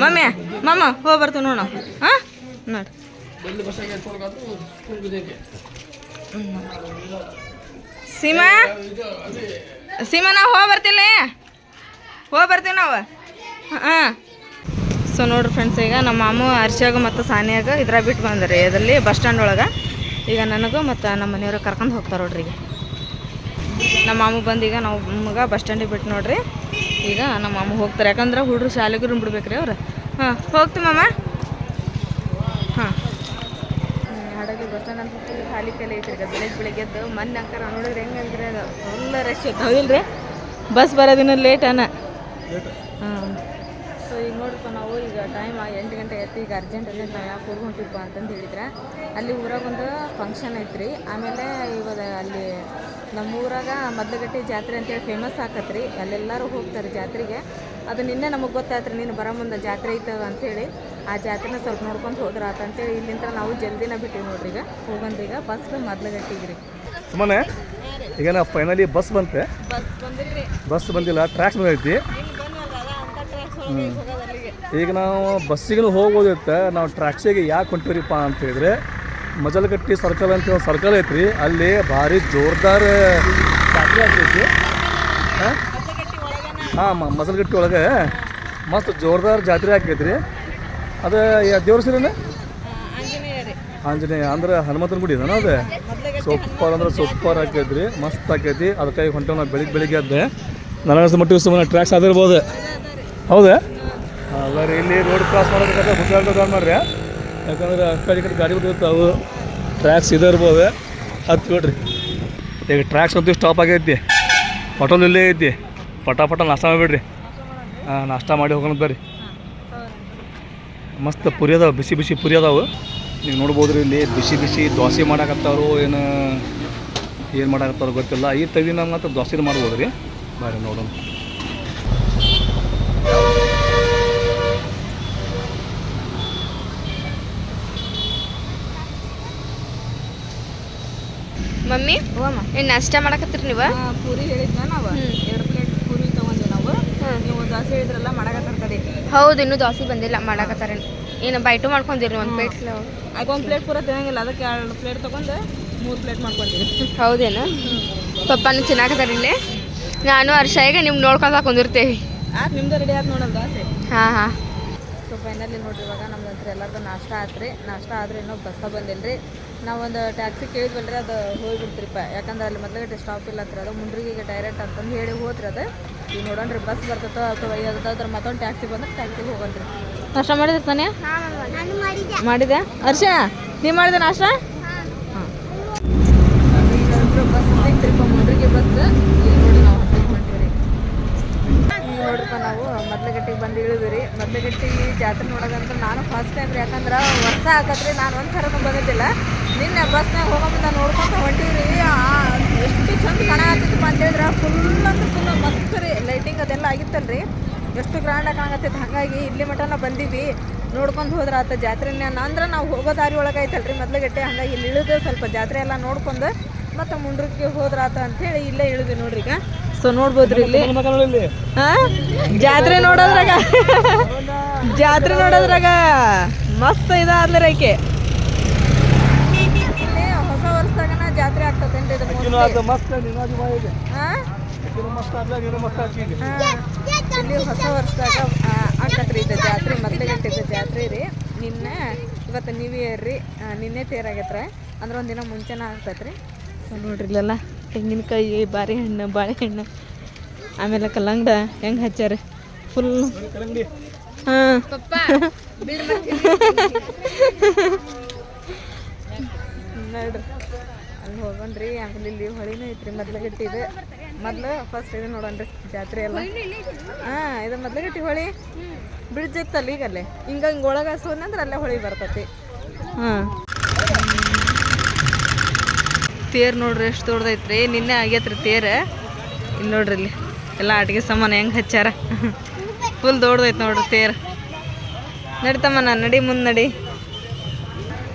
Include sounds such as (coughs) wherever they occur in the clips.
Mummy, ಮಮ್ಮ, ಹೋಗಿ ಬರ್ತೀವಿ ನೋಡ. ಹಾಂ? ನೋಡಿ. ಸೀಮಾ ಸೀಮಾ, ನಾವು ಹೋಗಿ ಬರ್ತಿಲ್ಲ. ಹೋಗಿ ಬರ್ತೀವಿ ನಾವು. ಹಾಂ. ಸೊ ನೋಡ್ರಿ ಫ್ರೆಂಡ್ಸ್ ಈಗ ನಮ್ಮ ಮಾಮು ಹರ್ಷಾಗ ಮತ್ತು ಸಾನಿಯಾಗ ಇದ್ರ ಬಿಟ್ಟು ಬಂದ್ರಿ. ಇದರಲ್ಲಿ ಬಸ್ ಸ್ಟ್ಯಾಂಡ್ ಒಳಗೆ. ಈಗ ನನಗೂ ಮತ್ತು ನಮ್ಮ ಮನೆಯವ್ರಿಗೆ ಕರ್ಕೊಂಡು ಹೋಗ್ತಾರೆ ನೋಡ್ರಿ ಈಗ. ನಮ್ಮ ಮಾಮು ಬಂದೀಗ ನಾವು ಮಗ ಬಸ್ ಸ್ಟ್ಯಾಂಡಿಗೆ ಬಿಟ್ಟು ನೋಡ್ರಿ. ಈಗ ನಮ್ಮ ಅಮ್ಮ ಹೋಗ್ತಾರೆ. ಯಾಕಂದ್ರೆ ಹುಡ್ರು ಶಾಲೆಗೂ ಬಿಡ್ಬೇಕ್ರಿ ಅವ್ರು. ಹಾಂ ಹೋಗ್ತೀವಿ ಮಾಮ. ಹಾಂ. ಅಂತ full ಖಾಲಿ ಕಲೆ ಐತ್ರಿ ಈಗ ಬೆಳಗ್ಗೆ ಬೆಳಗ್ಗೆ ಎದ್ದು ಮೊನ್ನೆ ಅಂಕರ ನೋಡಿದ್ರೆ ಹೆಂಗಂದ್ರೆ ಅದು ಎಲ್ಲ ರಶ್ ಇತ್ತು ಹೌದಿಲ್ರಿ ಬಸ್ ಬರೋದಿನ ಲೇಟ್ ಅನ್ನ ಹಾಂ ಈಗ ನೋಡಪ್ಪ ನಾವು ಈಗ ಟೈಮ್ ಎಂಟು ಗಂಟೆ ಆಯ್ತು. ಈಗ ಅರ್ಜೆಂಟ್ ನಾವು ಯಾಕೆ ಊರಿಗೆ ಹೊಂಟಿಪ್ಪ ಅಂತಂದು ಹೇಳಿದ್ರೆ ಅಲ್ಲಿ ಊರಾಗ ಒಂದು ಫಂಕ್ಷನ್ ಐತ್ರಿ. ಆಮೇಲೆ ಇವಾಗ ಅಲ್ಲಿ ನಮ್ಮ ಊರಾಗ ಮದ್ಲಗಟ್ಟಿ ಜಾತ್ರೆ ಅಂತೇಳಿ ಫೇಮಸ್ ಆಕತ್ರಿ ಅಲ್ಲೆಲ್ಲರೂ ಹೋಗ್ತಾರೆ ಜಾತ್ರೆಗೆ. ಅದು ನಿನ್ನೆ ನಮಗೆ ಗೊತ್ತಾಯ್ತು ನೀನು ಬರೋ ಮುಂದೆ ಜಾತ್ರೆ ಐತವ ಅಂಥೇಳಿ ಆ ಜಾತ್ರೆನ ಸ್ವಲ್ಪ ನೋಡ್ಕೊಂಡು ಹೋದ್ರ ಆತ ಅಂತೇಳಿ ಇಲ್ಲಿಂದ ನಾವು ಜಲ್ದಿನ ಬಿಟ್ಟಿವಿ ನೋಡ್ರಿ ಈಗ. ಹೋಗಂದೀಗ ಬಸ್ ಮದ್ಲಗಟ್ಟಿಗೆ ರೀ ಸುಮ್ಮನೆ ಈಗ ನಾವು ಫೈನಲಿ ಬಸ್ ಬಂತೆ. ಬಸ್ ಬಂದಿಲ್ಲ ಟ್ರ್ಯಾಕ್ಸ್ ಬಂದೈತಿ ಇಲ್ಲಿ ಬಂದ್ವಲ್ಲ ಅಂತ ಟ್ರ್ಯಾಕ್ಸ್ ಹೋಗೋದು ಅಲ್ಲಿಗೆ ಈಗ ನಾವು ಬಸ್ಸಿಗೆ ಹೋಗೋದಿತ್ತೆ ನಾವು ಟ್ರ್ಯಾಕ್ಸಿಗೆ ಯಾಕೆ ಹೊಂಟಿವ್ರಿಪ್ಪ ಅಂತ ಹೇಳಿದ್ರೆ, ಮಜಲಗಟ್ಟಿ ಸರ್ಕಲ್ ಅಂತ ಒಂದು ಸರ್ಕಲ್ ಐತ್ರಿ. ಅಲ್ಲಿ ಭಾರಿ ಜೋರ್ದಾರ್ ಜಾತ್ರೆ ಆಗ್ತೈತಿ. ಹಾಂ? ಮಜಲಗಟ್ಟಿ ಒಳಗೆ ಮಸ್ತ್ ಜೋರ್ದಾರ್ ಜಾತ್ರೆ ಆಕೈತ್ರಿ ಅದು ದೇವ್ರ ರೀ ಆಂಜನೇಯ. ಅಂದ್ರೆ ಹನುಮಂತನ ಗುಡಿ ಇದನ ಅದು? ಸೂಪರ್ ಅಂದ್ರೆ ಸೂಪರ್ ಆಕೈತ್ರಿ ಮಸ್ತ್ ಆಕೈತಿ ಅದಕ್ಕಾಗಿ ಹೊಂಟವ್ ನಾವು ಬೆಳಿಗ್ಗೆ ಬೆಳಿಗ್ಗೆ ಅದೇ ನನಗೆ ಮಟ್ಟಿಗೆ ಸುಮ್ಮನೆ ಟ್ರ್ಯಾಕ್ಸ್ ಆಗಿರ್ಬೋದು ಹೌದಾ? ಅಲ್ಲ ರೀ ಇಲ್ಲಿ ರೋಡ್ ಕ್ರಾಸ್ ಮಾಡೋದಕ್ಕೆ ಹುಷಾರ್ದ ಮಾಡ್ರಿ ಯಾಕಂದ್ರೆ ಆ ಕಡೆ ಈ ಕಡೆ ಗಾಡಿ ಬಿಟ್ಟಿರ್ತಾವೆ ಟ್ರ್ಯಾಕ್ಸ್ ಇದು ಇರ್ಬೋದು. ಹತ್ತು ಬಿಡ್ರಿ. ಈಗ ಟ್ರ್ಯಾಕ್ಸ್ ಅಂತೂ ಸ್ಟಾಪ್ ಆಗೈತಿ. ಹೋಟೆಲ್ ಇಲ್ಲೇ ಐತಿ. ಪಟ ಪಟ ನಾಷ್ಟ ಮಾಡಿಬಿಡ್ರಿ. ಹಾಂ ನಾಷ್ಟ ಮಾಡಿ ಹೋಗೋಣ ಬರ್ರಿ. ಮಸ್ತ್ ಪುರಿ ಅದಾವೆ ಬಿಸಿ ಬಿಸಿ ಪುರಿ ಅದಾವೆ. ನೀವು ನೋಡ್ಬೋದ್ರಿ ಇಲ್ಲಿ ಬಿಸಿ ಬಿಸಿ ದೋಸೆ ಮಾಡಾಕತ್ತಾರೋ ಏನು ಏನು ಮಾಡಾಕತ್ತಾರೋ ಗೊತ್ತಿಲ್ಲ. ಈ ತವಿ ನಮ್ಗೆ ಅಂತ ದೋಸೆ ಮಾಡ್ಬೋದು ರೀ ಬಾರಿ ನೋಡೋಣ. ಮಮ್ಮಿ? ಏನ್ ನಾಷ್ಟ ಮಾಡಕತ್ತೀರಿ ನೀವು? ಪೂರಿ ಹೇಳಿದ್ನ ನಾವು? ಎರಡು ಪ್ಲೇಟ್ ಪೂರಿ ತಗೊಂಡ್ವಿ ನಾವು. ನೀವು ದೋಸೆ ಹೇಳಿದ್ರಲ್ಲ ಮಾಡಕತ್ತಾರ. ಹೌದು ಇನ್ನೂ ದೋಸೆ ಬಂದಿಲ್ಲ ಮಾಡಕತ್ತಾರ. ಏನು ಬೈಟು ಮಾಡ್ಕೊಂಡಿರಿ ಒಂದು ಪ್ಲೇಟ್ ಒಂದು ಪ್ಲೇಟ್ ಪೂರ ತಿನ್ನಂಗಿಲ್ಲ ಅದಕ್ಕೆ ಎರಡು ಪ್ಲೇಟ್ ತೊಗೊಂಡು ಮೂರು ಪ್ಲೇಟ್ ಮಾಡ್ಕೊಂಡಿರಿ ಹೌದೇನು? ಪಪ್ಪಾನು ಚೆನ್ನಾಗತ್ತಾರ ಇಲ್ಲಿ. ನಾನು ಹರ್ಷ ಈಗ ನಿಮ್ಗೆ ನೋಡ್ಕೊಂಡ್ ಕುಂದಿರ್ತೇವೆ. ಆಯ್ತು ನಿಮ್ದು ರೆಡಿ ಆಯ್ತು ನೋಡೋದು ದೋಸೆ? ಹಾಂ ಹಾಂ. ಸೊ ಫೈನಲಿ ನೋಡ್ರಿ ಇವಾಗ ನಮ್ದು ಎಲ್ಲರಿಗೂ ನಾಷ್ಟ ಆತ್ರಿ. ನಾಷ್ಟ ಆದ್ರೆ ಇನ್ನೂ ಬಸ್ಸ ಬಂದಿಲ್ಲ ರೀ ನಾವೊಂದು ಟ್ಯಾಕ್ಸಿ ಕೇಳಿದ್ವಲ್ರಿ ಅದು ಹೋಗ್ಬಿಡ್ತ್ರಿಪ್ಪ ಯಾಕಂದ್ರೆ ಅಲ್ಲಿ ಮೊದಲಿಗೆ ಸ್ಟಾಪ್ ಇಲ್ಲ ಹತ್ರ. ಅದು ಮುಂಡ್ರಿಗೆ ಡೈರೆಕ್ಟ್ ಅಂತಂದು ಹೇಳಿ ಹೋತ್ರಿ ಅದು. ಈಗ ನೋಡೋಣ್ರಿ ಬಸ್ ಬರ್ತೈತೋ ಅಥವಾ ಅದ್ರ ಮತ್ತೊಂದು ಟ್ಯಾಕ್ಸಿ ಬಂದ್ರೆ ಟ್ಯಾಕ್ಸಿಗೆ ಹೋಗನ್ರಿ ನಾಷ್ಟ ಮಾಡಿದೆ ತಾನೇ ಮಾಡಿದೆ ಅರ್ಷ ನೀವು ಮಾಡಿದೆ ನಾಷ್ಟ? ಹಾಂ. ಬಸ್ ಸಿಕ್ತ್ರಿಪ್ಪ ಮುಂಡ್ರಿಗೆ ಬಸ್ ಈಗ ನೋಡಿ ನಾವು ನೋಡ್ರಿಪ್ಪ ನಾವು ಮದ್ಲಗಟ್ಟಿಗೆ ಬಂದು ಇಳಿದ್ರಿ ಮದ್ಲಗಟ್ಟಿ ಜಾತ್ರೆ ನೋಡೋದಂತ ನಾನು ಫಸ್ಟ್ ಟೈಮ್ ರೀ. ಯಾಕಂದ್ರೆ ವರ್ಷ ಆಗತ್ರಿ ನಾನು ಒಂದು ಸರನು ಬಂದಿದ್ದಿಲ್ಲ. ನಿನ್ನೆ ಬಸ್ನಾಗ ಹೋಗೋ ಮುಂದೆ ನೋಡ್ಕೊಂತ ಹೊಂಟೀವ್ರಿ. ಆ, ಎಷ್ಟು ಚಂದ ಕಾಣಕತ್ತಿತ್ತು ಅಂತ ಹೇಳಿದ್ರೆ ಫುಲ್ ಅಂದ್ರೆ ಫುಲ್ ಮಸ್ತ್ ರೀ ಲೈಟಿಂಗ್ ಅದೆಲ್ಲ ಆಗಿತ್ತಲ್ರಿ. ಎಷ್ಟು ಗ್ರ್ಯಾಂಡಾಗಿ ಕಾಣಕತ್ತೈತೆ. ಹಾಗಾಗಿ ಇಲ್ಲಿ ಮಟನ ಬಂದೀವಿ. ನೋಡ್ಕೊಂಡು ಹೋದ್ರೆ ಆತ ಜಾತ್ರೆನ. ಅಂದ್ರೆ ನಾವು ಹೋಗೋ ದಾರಿ ಒಳಗೆ ಐತಲ್ರಿ ಮೊದ್ಲಗಟ್ಟೆ. ಹಂಗಾಗಿ ಇಲ್ಲಿ ಇಳಿದು ಸ್ವಲ್ಪ ಜಾತ್ರೆ ಎಲ್ಲ ನೋಡ್ಕೊಂಡು ಮತ್ತೆ ಮುಂಡ್ರಕ್ಕೆ ಹೋದ್ರಾತ ಅಂತೇಳಿ ಇಲ್ಲೇ ಇಳಿದ್ವಿ ನೋಡ್ರಿ ಈಗ. ಸೊ ನೋಡ್ಬೋದ್ರಿ ಇಲ್ಲಿ? ಜಾತ್ರೆ ನೋಡೋದ್ರಾಗ. ಜಾತ್ರೆ ನೋಡೋದ್ರಾಗ ಮಸ್ತ್ ಇದಾದ್ಲರಿ ಅದು ಮಸ್ತ್? ಮಸ್ತ್ ನೀನು. ಇಲ್ಲಿ ಹೊಸ ವರ್ಷದಾಗ ಆಗತ್ರಿ ಇದು ಜಾತ್ರೆ ಮತ್ತೆ ಗಂಟೆದ ಜಾತ್ರೆ ರೀ. ನಿನ್ನೆ ಇವತ್ತು ನ್ಯೂ ಇಯರ್ ರೀ ನಿನ್ನೆ ತೇರಾಗೈತ್ರ ಅಂದ್ರೆ ಒಂದಿನ ಮುಂಚೆನ ಆಗ್ತೈತ್ರಿ ಸೊ ನೋಡ್ರಿ ಇಲ್ಲೆಲ್ಲ ತೆಂಗಿನಕಾಯಿ ಬಾರಿ ಹಣ್ಣು ಬಾಳೆಹಣ್ಣು ಆಮೇಲೆ ಕಲ್ಲಂಗಡ ಹೆಂಗೆ ಹಚ್ಚಾರ? ಫುಲ್ ಹಾಂ. (laughs) ನೋಡ್ರಿ. ಹೋಗೋಣ್ರಿ ಆಮೇಲೆ ಇಲ್ಲಿ ಹೊಳಿನೂ ಐತ್ರಿ ಮೊದ್ಲಗಟ್ಟಿ ಇದು. ಮೊದ್ಲು ಫಸ್ಟ್ ಇದು ನೋಡೋಣ್ರಿ, ಜಾತ್ರೆ ಎಲ್ಲ. ಹಾಂ, ಇದು ಮೊದ್ಲಗಟ್ಟಿ ಹೊಳಿ. ಬ್ರಿಡ್ಜ್ ಇತ್ತಲ್ಲ ಈಗ ಅಲ್ಲೇ ಹಿಂಗ ಹಿಂಗೆ ಒಳಗೆ ಅಂದ್ರೆ ಅಲ್ಲೇ ಹೊಳಿ ಬರ್ತತಿ. ಹಾ. ತೇರ್ ನೋಡ್ರಿ, ಎಷ್ಟು ದೊಡ್ಡದೈತ್ರಿ ನಿನ್ನೆ ಆಗೈತ್ರಿ ತೇರ್. ಇಲ್ಲಿ ನೋಡ್ರಿ ಇಲ್ಲಿ. ಎಲ್ಲ ಆಟಿಗೆ ಸಾಮಾನು ಹೆಂಗೆ ಹಚ್ಚಾರ ಫುಲ್ ದೊಡ್ಡದೈತೆ ನೋಡ್ರಿ ತೇರ್. ನಡಿತಮ್ಮ ನಾನು ನಡಿ, ಮುಂದೆ ನಡಿ.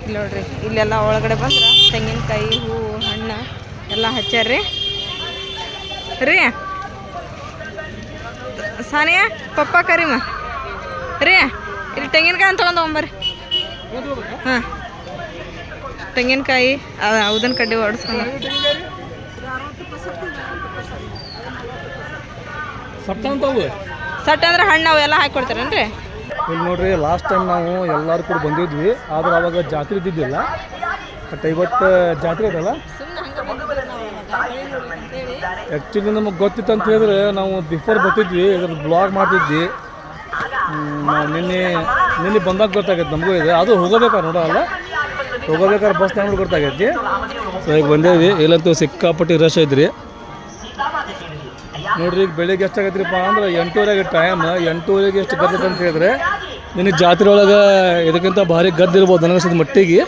ಇಲ್ಲಿ ನೋಡ್ರಿ, ಇಲ್ಲೆಲ್ಲ ಒಳಗಡೆ ಬಂದ್ರೆ ತೆಂಗಿನಕಾಯಿ ಹೂವು ಹಣ್ಣು ಎಲ್ಲ ಹಚ್ಚಾರ್ರಿ. ರೀ? ಸಾನಿಯಾ ಪಪ್ಪ ಕರಿಮ. ರೀ? ಇಲ್ಲಿ ತೆಂಗಿನಕಾಯಿ ಅಂತ ತೊಗೊಂಡು ಹೋಗ್ಬರ್ರಿ ಹಾಂ. ತೆಂಗಿನಕಾಯಿ ಉದನ್ ಕಡ್ಡಿ ಓಡಿಸ್ಕೊಂಡು ಸಟ್ ಅಂದ್ರೆ ಹಣ್ಣು ಅವೆಲ್ಲ ಹಾಕಿ ಇಲ್ಲಿ ನೋಡ್ರಿ ಲಾಸ್ಟ್ ಟೈಮ್ ನಾವು ಎಲ್ಲರೂ ಕೂಡ ಬಂದಿದ್ವಿ ಆದ್ರೆ ಅವಾಗ ಜಾತ್ರೆ ಇದ್ದಿದ್ದಿಲ್ಲ. ಬಟ್ ಇವತ್ತು ಜಾತ್ರೆ ಇದಲ್ಲ? ಆ್ಯಕ್ಚುಲಿ ನಮಗೆ ಗೊತ್ತಿತ್ತು ಅಂತ ಹೇಳಿದ್ರೆ ನಾವು ಬಿಫೋರ್ ಬರ್ತಿದ್ವಿ ಇದ್ರ ಬ್ಲಾಗ್ ಮಾಡ್ತಿದ್ವಿ. ನಿನ್ನೆ ನಿನ್ನೆ ಬಂದಾಗ ಗೊತ್ತಾಗೈತೆ ನಮಗೂ ಇದೆ. ಅದು ಹೋಗೋಬೇಕಾರೆ ನೋಡೋಲ್ಲ ಹೋಗೋಬೇಕಾದ್ರೆ ಬಸ್ ಟೈಮ್ ಗೊತ್ತಾಗೈತಿ ಸೊ ಈಗ ಬಂದೇವಿ. ಇಲ್ಲಂತೂ ಸಿಕ್ಕಾಪಟ್ಟಿ ರಶ್ ಐತ್ರಿ. ನೋಡ್ರಿ ಈಗ ಬೆಳಿಗ್ಗೆ ಎಷ್ಟಾಗೈತ್ರಿಪ್ಪ ಅಂದ್ರೆ ಎಂಟೂವರೆಗೆ ಟೈಮ್ ಎಂಟೂವರೆಗೆ ಎಷ್ಟು ಗದ್ದೈತೆ ಅಂತ ಹೇಳಿದ್ರೆ ನಿನಗೆ ಜಾತ್ರೆ ಒಳಗೆ ಇದಕ್ಕಿಂತ ಭಾರಿ ಗದ್ದಿರ್ಬೋದು ನನಗನ್ಸಿದ ಮಟ್ಟಿಗೆ.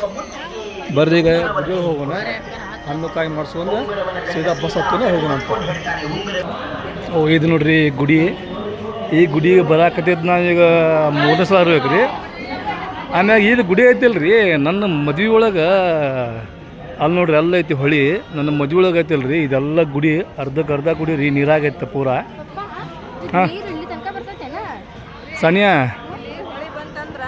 ಬರ್ರಿ ಈಗ ಹೋಗೋಣ ಹಣ್ಣು ಕಾಯಿ ಮಾಡಿಸ್ಕೊಂಡು ಸೀದಾ ಬಸ್ ಹತ್ತಿನ ಹೋಗೋಣ ಅಂತ ಓ ಇದು ನೋಡ್ರಿ ಗುಡಿ. ಈ ಗುಡಿಗೆ ಬರಾಕತ್ತಿದ್ದು ನಾನು ಈಗ ಮೂರನೇ ಸಲ ಇರ್ಬೇಕ್ರಿ ಆಮ್ಯಾಗ ಇದು ಗುಡಿ ಐತಿಲ್ರಿ ನನ್ನ ಮದ್ವೆ ಒಳಗೆ ಅಲ್ಲಿ ನೋಡ್ರಿ ಎಲ್ಲ ಐತಿ ಹೊಳಿ. ನನ್ನ ಮದ್ವೆ ಒಳಗೆ ರೀ ಇದೆಲ್ಲ ಗುಡಿ ಅರ್ಧಕ್ಕೆ ಅರ್ಧ ಗುಡಿ ರೀ ನೀರಾಗೈತೆ ಪೂರಾ. ಹಾಂ. ಸಾನಿಯಾ ಹೊಳಿ ಬಂತಂದ್ರ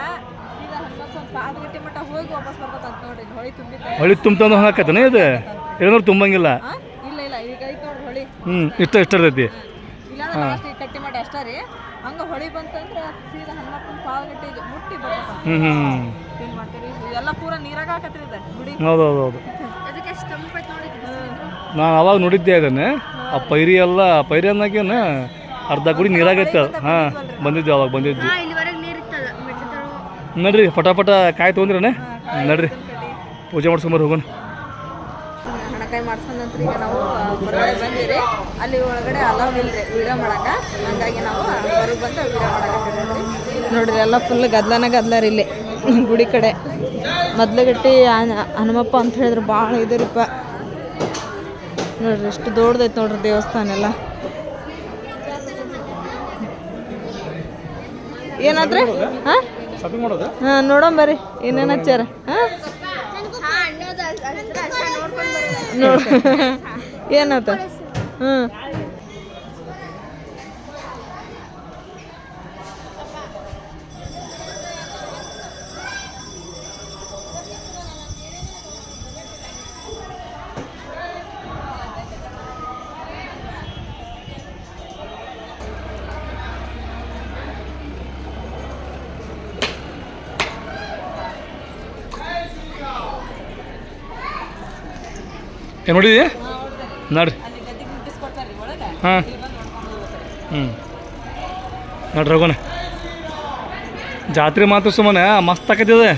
ಈಗ ಹನುಮಪ್ಪನ ಪಾದಗಟ್ಟಿ ಮಟ್ಟ ಹೋಗಿ ವಾಪಸ್ ಬರ್ಬೇಕಂತ ನೋಡ್ರಿ ಹೊಳಿ ತುಂಬ ಹೊಳಿ ತುಂಬ್ತಂದು ಹಾಕತ್ತನ ಇದು? ಏನಾದ್ರು ತುಂಬಂಗಿಲ್ಲ? ಇಲ್ಲ ಇಲ್ಲ ಈಗ ಐತ್ ನೋಡ್ರಿ ಹೊಳಿ. ಹ್ಞೂ ಇಷ್ಟ ಇಷ್ಟ ಇರ್ತೈತಿ. ಇಲ್ಲ ಲಾಸ್ಟ್ ಕಟ್ಟಿ ಮಾಡಿ ಅಷ್ಟ ರೀ. ಹಂಗ ಹೊಳಿ ಬಂತಂದ್ರ ಸೀದಾ ಹನುಮಪ್ಪನ ಪಾದಗಟ್ಟಿಗೆ ಮುಟ್ಟಿ ಬರ್ಬೇಕಂತ ಹ್ಞೂ ಹ್ಞೂ ಏನ್ ಮಾಡ್ತೀರಿ? ಎಲ್ಲ ಪೂರ ನೀರಾಗ ಹಾಕತ್ರಿ ಇದು ಗುಡಿ. ಹೌದು ಹೌದು ಹೌದು. ಅದಕ್ಕೆ ತಂಪೈತ್ ನಾನು ಅವಾಗ ನೋಡಿದ್ದೆ ಅದನ್ನೇ. ಆ ಪೈರಿ ಎಲ್ಲ ಪೈರಿ ಅನ್ನೋಕೇನ ಅರ್ಧ ಗುಡಿ ನೀರಾಗೈತೆ ಹಾಂ ಬಂದಿದ್ವಿ ಅವಾಗ ಬಂದಿದ್ವಿ. ನಡ್ರಿ ಫಟಾಫಟ ಕಾಯಿ ಅಂದ್ರೆ ನಡ್ರಿ. ಪೂಜೆ ಮಾಡ್ಸ್ಕೊಂಬರ್ ಹೋಗೋಣ. ಹಣಕಾಯಿ ಮಾಡ್ಸ್ಕೊಂಡಂತ್ರ ಈಗ ನಾವು ಹೊರಗಡೆ ಬಂದಿರಿ. ಅಲ್ಲಿ ಒಳಗಡೆ ಅಲಾವ್ ಇಲ್ರಿ ವಿಡಿಯೋ ಮಾಡಕ. ಹಂಗಾಗಿ ನಾವು ಹೊರಗೆ ಬಂದು ವಿಡಿಯೋ ಮಾಡಕ ನೋಡ್ರಿ ಎಲ್ಲ ಫುಲ್ ಗದ್ಲನ ಗದ್ಲಾರಿ ಇಲ್ಲಿ ಗುಡಿ ಕಡೆ. ಮೊದ್ಲಗಟ್ಟಿ ಹನುಮಪ್ಪ ಅಂತ ಹೇಳಿದ್ರೆ ಭಾಳ ಇದರಿಪ್ಪ. ನೋಡ್ರಿ ಎಷ್ಟು ದೊಡ್ಡದೈತೆ ನೋಡ್ರಿ ದೇವಸ್ಥಾನ ಎಲ್ಲ. ಏನಾದ್ರೆ? ಹಾಂ? ಹಾಂ ನೋಡೋಣ ಬರ್ರಿ ಏನೇನು ಹಚ್ಚಾರ ಹಾಂ? ನೋಡ್. ಏನಾತ? ಹ್ಞೂ ಏನು ನೋಡಿದಿ ನಡ್ರಿ. ಹಾಂ. ಹ್ಞೂ ನಡ್ರಿ ಹೋಗೋಣ. ಜಾತ್ರೆ ಮಾತ್ರ ಸುಮ್ಮನೆ ಮಸ್ತ್ ಆಕೈತಿದೆ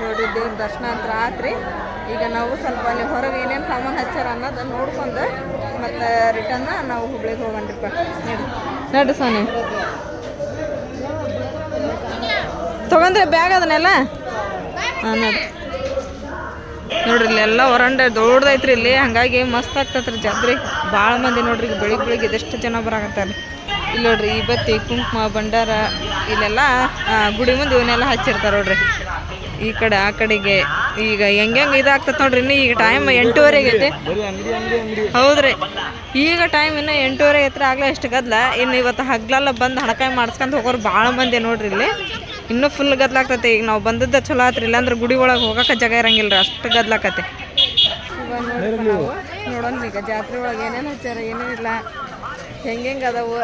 ನೋಡ್ರಿ ದೇವ್ರ ದರ್ಶನ ಅಂತ ಆತ್ರಿ. ಈಗ ನಾವು ಸ್ವಲ್ಪ ಅಲ್ಲಿ ಹೊರಗೆ ಏನೇನು ಸಾಮಾನು ಹಚ್ಚಾರ ಅನ್ನೋದು ನೋಡ್ಕೊಂಡು ಮತ್ತೆ ರಿಟರ್ನ್ ನಾವು ಹುಬ್ಳಿಗೆ ಹೋಗಂಡ್ರಿಪ್ಪ ನಡ್ರಿ ಸೋನಿ ತಗೊಂಡ್ರೆ ಬ್ಯಾಗ್ ಅದನ್ನೆಲ್ಲ? ಹಾಂ ನೋಡ್ರಿ ಇಲ್ಲಿ ಎಲ್ಲ ಹೊರಂಡ ದೊಡ್ಡದೈತ್ರಿ ಇಲ್ಲಿ. ಹಂಗಾಗಿ ಮಸ್ತ್ ಆಗ್ತೈತ್ರಿ ಜಾತ್ರೆ. ಭಾಳ ಮಂದಿ ನೋಡ್ರಿ ಬೆಳಿಗ್ಗೆ ಬೆಳಿಗ್ಗೆ ಇದೆಷ್ಟು ಜನ ಬರಾಕತ್ತಾರ. ಇಲ್ಲಿ ನೋಡ್ರಿ ಈ ಕುಂಕುಮ, ಭಂಡಾರ, ಇಲ್ಲೆಲ್ಲ ಗುಡಿ ಮುಂದೆ ಇವನ್ನೆಲ್ಲ ಹಚ್ಚಿರ್ತಾರೆ ನೋಡ್ರಿ. ಈ ಕಡೆ, ಆ ಕಡೆಗೆ ಈಗ ಹೆಂಗೆ ಹೆಂಗೆ ಇದಾಗ್ತೈತೆ ನೋಡ್ರಿ ಇನ್ನು ಈಗ ಟೈಮ್ ಎಂಟೂವರೆಗೆ ಐತಿ ಹೌದ್ರಿ. ಈಗ ಟೈಮ್ ಇನ್ನು ಎಂಟೂವರೆ ಐತ್ರಿ ಆಗ್ಲೇ ಎಷ್ಟು ಗದ್ಲ. ಇನ್ನು ಇವತ್ತು ಹಗ್ಲೆಲ್ಲ ಬಂದು ಹಣಕಾಯಿ ಮಾಡಿಸ್ಕೊಂತ ಹೋಗೋರು ಭಾಳ ಮಂದಿ ನೋಡ್ರಿ ಇಲ್ಲಿ. ಇನ್ನೂ ಫುಲ್ ಗದ್ಲಾಗ್ತೈತೆ. ಈಗ ನಾವು ಬಂದದ್ದ ಚಲೋ ಆತ್ರಿ ಇಲ್ಲಾಂದ್ರೆ ಗುಡಿ ಒಳಗೆ ಹೋಗಕ್ಕೆ ಜಾಗ ಇರಂಗಿಲ್ಲ ರೀ ಅಷ್ಟು ಗದ್ಲಾಕತ್ತೆ. ನೋಡೋಣ ಈಗ ಜಾತ್ರೆ ಒಳಗೆ ಏನೇನು ಹಚ್ಚಾರ ಏನೇನಿಲ್ಲ ಹೆಂಗೆ ಹೆಂಗೆ ಅದಾವು?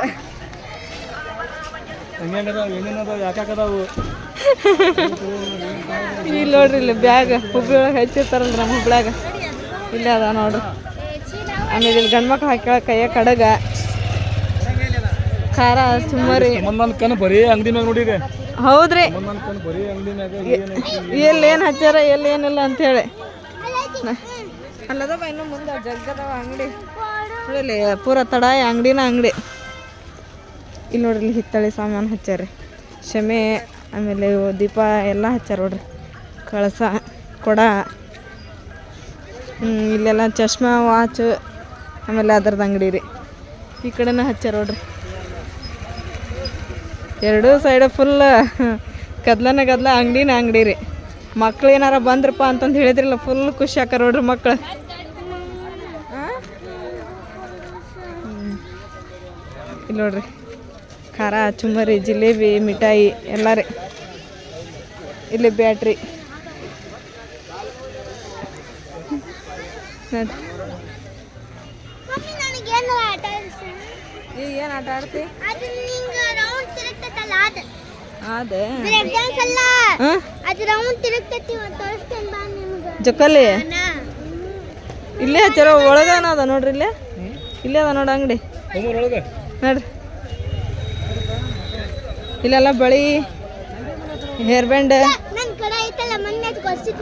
ಇಲ್ಲಿ ನೋಡ್ರಿ ಇಲ್ಲಿ ಬ್ಯಾಗ್ ಹುಬ್ಳಿ ಒಳಗೆ ಹಚ್ಚಿರ್ತಾರಲ್ಲ ನಮ್ಮ ಹುಬ್ಳ್ಯಾಗ. ಇಲ್ಲ ಅದ ನೋಡ್ರಿ. ಆಮೇಲೆ ಇಲ್ಲಿ ಗಂಡ್ಮಕ್ಳು ಹಾಕ್ಯಾಳ ಕೈಯ ಕಡಗ. ಖಾರ ಚುಮ್ಮರಿ. ಬರೀ ಅಂಗಡಿ ಮ್ಯಾಗ ನೋಡಿ ಹೌದ್ರಿ. ಎಲ್ಲಿ ಏನು ಹಚ್ಚಾರ, ಎಲ್ಲಿ ಏನಿಲ್ಲ ಅಂತೇಳಿ ಅಲ್ಲದವ ಇನ್ನು ಮುಂದೆ ಜಗ್ಗದವ ಅಂಗಡಿ. ನೋಡಿಲ್ಲಿ, ಪೂರ ತಡ ಅಂಗಡಿನ ಅಂಗಡಿ. ಇಲ್ಲಿ ನೋಡ್ರಿ ಇಲ್ಲಿ ಹಿತ್ತಳಿ ಸಾಮಾನು ಹಚ್ಚಾರಿ. ಶಮೆ, ಆಮೇಲೆ ದೀಪ ಎಲ್ಲ ಹಚ್ಚಾರ ನೋಡ್ರಿ. ಕಳಸ ಕೊಡ. ಇಲ್ಲೆಲ್ಲ ಚಶ್ಮಾ ವಾಚ್ ಆಮೇಲೆ ಅದ್ರದ್ದು ಅಂಗಡಿ ರೀ. ಈ ಕಡೆನೂ ಹಚ್ಚಾರ ನೋಡ್ರಿ. ಎರಡೂ ಸೈಡ್ ಫುಲ್ ಕದ್ಲನ ಗದ್ಲ ಅಂಗಡಿನ ಅಂಗಡಿ ರೀ. ಮಕ್ಳು ಏನಾರ ಬಂದ್ರಪ್ಪ ಅಂತಂದು ಹೇಳಿದ್ರಲ್ಲ ಫುಲ್ ಖುಷಿ ಆಕಾರ ನೋಡ್ರಿ ಮಕ್ಳು. ಇಲ್ಲಿ ನೋಡ್ರಿ. ಖಾರ ಚುಮರಿ ಜಿಲೇಬಿ ಮಿಠಾಯಿ ಎಲ್ಲ ರೀ. ಇಲ್ಲಿ ಬ್ಯಾಟ್ರಿ. ಈಗ ಏನು ಆಟ ಆಡ್ತಿ? ಬಾ ಇಲ್ಲೇ ಹಚ್ಚಾರ ಒಳಗನ ಅದ ನೋಡ್ರಿ ಇಲ್ಲೇ? ಇಲ್ಲೇ ಅದ ನೋಡ ಅಂಗಡಿ. ಒಳಗೆ? ನೋಡ್ರಿ. ಇಲ್ಲೆಲ್ಲ ಬಳಿ ಹೇರ್ ಬ್ಯಾಂಡ್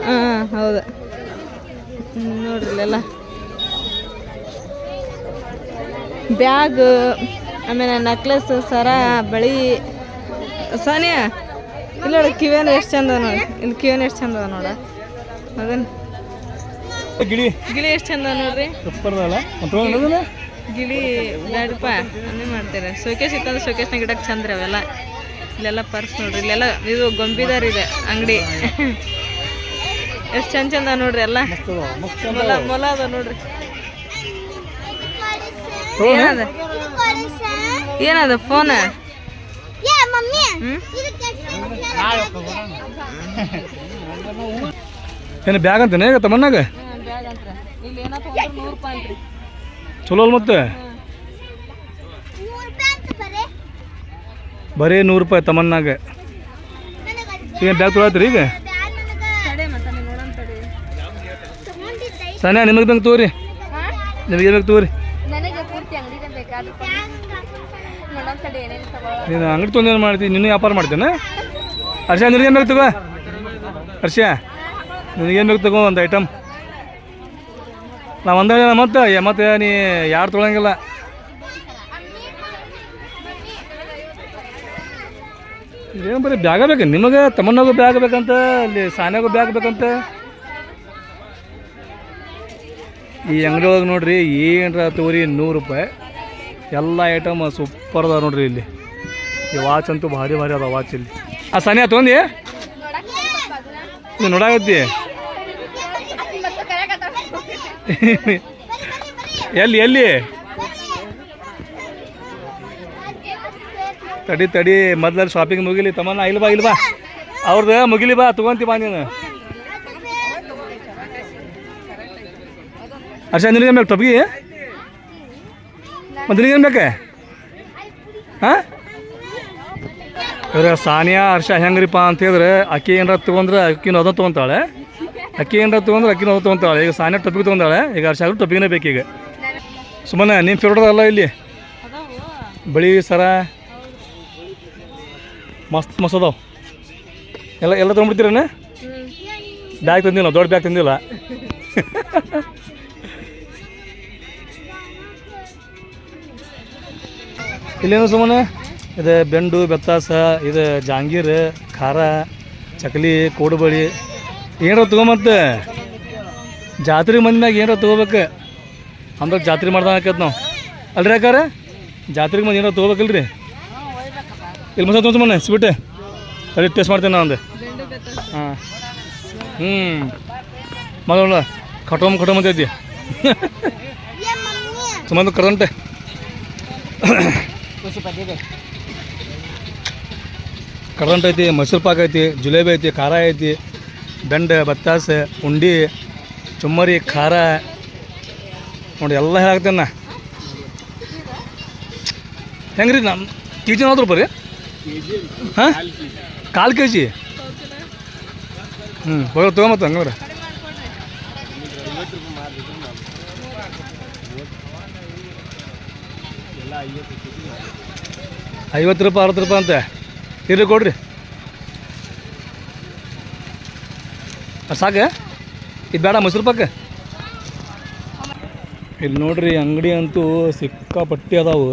ಹಾಂ ಹೌದು. ನೋಡ್ರಿ ಇಲ್ಲೆಲ್ಲ. ಬ್ಯಾಗ್ ಆಮೇಲೆ ನೆಕ್ಲೆಸ್ ಸರ ಬಳಿ ಸಾನಿಯಾ ಇಲ್ಲ ನೋಡಿ ಕಿವೇನ ಎಷ್ಟು ಚಂದ ನೋಡಿ. ಇಲ್ಲಿ ಕಿವೇನ ಎಷ್ಟು ಚಂದ ನೋಡ. ಅದನ್ನ ಗಿಳಿ. ಗಿಳಿ ಎಷ್ಟು ಚಂದ ನೋಡ್ರಿ? ಗಿಳಿ ಬ್ಯಾಡಪ್ಪ ಅನ್ನೇ ಮಾಡ್ತಾರೆ. ಶೋಕೇಶ್ ಇತ್ತಂದ್ರೆ ಶೋಕೇಶ್ನಾಗ ಇಡಕ್ಕೆ ಚಂದ್ರ ಅವೆಲ್ಲ. ಇಲ್ಲೆಲ್ಲ ಪರ್ಸ್ ನೋಡ್ರಿ ಇಲ್ಲೆಲ್ಲ ಇದು ಗೊಂಬಿದಾರ ಇದೆ ಅಂಗಡಿ. ಎಷ್ಟು ಚಂದ ಚಂದ ನೋಡ್ರಿ ಎಲ್ಲ. ಮೊಲ ಮೊಲ ಅದ ನೋಡ್ರಿ. ಏನದ? ಏನದ ಫೋನ್ ಏ ಮಮ್ಮಿ ಹ್ಮ್ ಇದು ಕೆಟ್ಟ ಏನು ಬ್ಯಾಗ್ ಅಂತೇನೆ ಈಗ ತಮ್ಮನ್ನಾಗ ಚಲೋ ಅಲ್ಲ ಮತ್ತೆ? ಬರೇ? ನೂರು ರೂಪಾಯಿ ತಮ್ಮನ್ನಾಗ ಏನು ಈಗ? ಬ್ಯಾಗ್ ತೊಗೊಳತ್ರಿ ಈಗ ಸನ್ಯ ನಿಮಗೆ ಬೇಕು ತಗೋರಿ. ನಿಮಗೆ ಬೇಕು ತಗೋರಿ ನನಗೆ ಪೂರ್ತಿ ಅಂಗಡಿನೇ ಬೇಕಾದ್ರೆ ನೋಡೋಣ ತಡಿ ಏನೇನು ತಗೊಳ್ಳೋ ನೀನು ಅಂಗಡಿ ತೊಂದರೆ ಮಾಡ್ತೀನಿ ನಿನ್ನ ವ್ಯಾಪಾರ ಮಾಡ್ತೇನೆ? ಹರ್ಷ ನಿನಗೇನು ಬೇಕು ತಗೋ? ಹರ್ಷ ನಿನಗೇನು ಬೇಕು ತಗೋ ಒಂದು ಐಟಮ್ ನಾ ಒಂದೇ ಮತ್ತೆ ಮತ್ತೆ, ನೀ ಯಾರು ತೊಳಂಗಿಲ್ಲ? ಏನು ಬರೀ ಬ್ಯಾಗ ಬೇಕು? ನಿಮಗೆ ತಮ್ಮನಾಗೂ ಬ್ಯಾಗ್ ಬೇಕಂತ, ಅಲ್ಲಿ ಸಾನ್ಯಾಗೂ ಬ್ಯಾಗ್ ಬೇಕಂತ? ಈ ಅಂಗಡಿ ಒಳಗೆ ನೋಡ್ರಿ, ಏನರ ತೋರಿ ನೂರು ರೂಪಾಯಿ. ಎಲ್ಲ ಐಟಮ್ ಸೂಪರ್ ಅದ ನೋಡ್ರಿ ಇಲ್ಲಿ. ಈ ವಾಚ್ ಅಂತೂ ಭಾರಿ ಭಾರಿ ಅದ ವಾಚ್ ಇಲ್ಲಿ. ಆ ಸನಿ ತೊಂದಿ ನೀನು ನೋಡಾಗತ್ತಿ ಎಲ್ಲಿ ಎಲ್ಲಿ? ತಡಿ ತಡಿ, ಮೊದ್ಲಲ್ಲಿ ಶಾಪಿಂಗ್ ಮುಗಿಲಿ ತಮ್ಮನ ಇಲ್ಲಿ ಬಾ ಇಲ್ಲಿ ಬಾ. ಅವ್ರದ್ದು ಮುಗಿಲಿ ಬಾ, ತಗೊಂತಿ ಬಾ ನೀನು. ಅರ್ಷ ನಿನಗೇನು ಮೇಲೆ ಮತ್ತೆ ನಿನಗೇನು ಬೇಕೆ? ಹಾಂ? ಇವ್ರ ಸಾನಿಯಾ ಹರ್ಷ ಹೆಂಗ್ರಿಪ್ಪ ಅಂತ ಹೇಳಿದ್ರೆ ಅಕ್ಕಿ ಏನಾರ ತೊಗೊಂಡ್ರೆ ಅಕ್ಕಿನ ಅದ ತೊಗೊಂತಾಳೆ. ಅಕ್ಕಿ ಏನಾರ ತೊಗೊಂಡ್ರೆ ಅಕ್ಕಿನ ಅದ ತೊಗೊಂತಾಳೆ. ಈಗ ಸಾನಿಯಾ ಟೊಪಿಗೆ ತೊಗೊಂಡಾಳೆ. ಈಗ ಹರ್ಷ ಟೊಪಿಗೆ ಬೇಕೀಗ ಸುಮ್ಮನೆ ನಿಮ್ಮ ಫೇವ್ರೇಟ್ ಅಲ್ಲ ಇಲ್ಲಿ? ಬಳಿ ಸರ? ಮಸ್ತ್ ಮಸ್ತ್ ಅದಾವ. ಎಲ್ಲ ಎಲ್ಲ ತೊಗೊಂಡ್ಬಿಡ್ತೀರೇನೆ? ಬ್ಯಾಗ್ ತಂದಿಲ್ಲ ದೊಡ್ಡ ಬ್ಯಾಗ್ ತಂದಿಲ್ಲ. (laughs) ಇಲ್ಲೇನು ಸುಮ್ಮನೆ? ಇದು ಬೆಂಡು, ಬೆತ್ತಾಸ, ಇದು ಜಾಂಗೀರ್, ಖಾರ, ಚಕ್ಲಿ, ಕೋಡುಬಳಿ. ಏನಾರ ತೊಗೊಂಬತ್ತೆ ಜಾತ್ರೆ ಮಂದಿ ಮ್ಯಾಗ ಏನಾರ ತೊಗೋಬೇಕು? ಅಂದ್ರೆ ಜಾತ್ರೆ ಮಾಡ್ದಂಗೆ ಆಕೈತೆ ನಾವು. ಅಲ್ರಿ ಯಾಕಾರ ಜಾತ್ರೆಗೆ ಮಂದಿ ಏನಾರ ತೊಗೋಬೇಕಲ್ರಿ? ಇಲ್ಲಿ ಮಸಾಲ ತೊಗೊಂಡು ಸುಮ್ಮನೆ, ಸ್ವೀಟ್. ತಡಿ ಟೇಸ್ಟ್ ಮಾಡ್ತೇನೆ ನಾ ಒಂದು ಹಾಂ. ಹ್ಞೂ ಮಗಳ ಕಟೋಮ್ ಕಟೋಮ್ ಅಂತ (laughs) ಸುಮ್ಮನೆ ಮಮ್ಮಿ (coughs) ಕಡಂಟ್ ಐತಿ ಮೈಸೂರು ಪಾಕ್ ಐತಿ ಜುಲೇಬಿ ಐತಿ ಖಾರ ಐತಿ ದಂಡ ಬತ್ತಾಸ ಉಂಡಿ ಚುಮ್ಮರಿ ಖಾರ. ನೋಡಿ ಎಲ್ಲ ಹೇಳಾಕ್ತೇನೆ ನಾ. ಹೆಂಗ್ರಿ ನಮ್ಮ ಕೆ ಜಿ ನೋಡ್ರಿ ಬರ್ರಿ ರೀ ಹಾಂ? ಕಾಲು ಕೆ ಜಿ? ಹ್ಞೂ ಹೋಗಿ ತೊಗೊಂಬತ್ತ ಹಂಗಂದ್ರೆ. ಐವತ್ತು ರೂಪಾಯಿ ಅರವತ್ತು ರೂಪಾಯಿ ಅಂತೆ. ಇರಲಿ ಕೊಡ್ರಿ. ಸಾಕೆ? ಇದು ಬೇಡ ಮೈಸೂರು ಪಾಕ. ಇಲ್ಲಿ ನೋಡ್ರಿ ಅಂಗಡಿ ಅಂತೂ ಸಿಕ್ಕಾಪಟ್ಟಿ ಅದಾವು.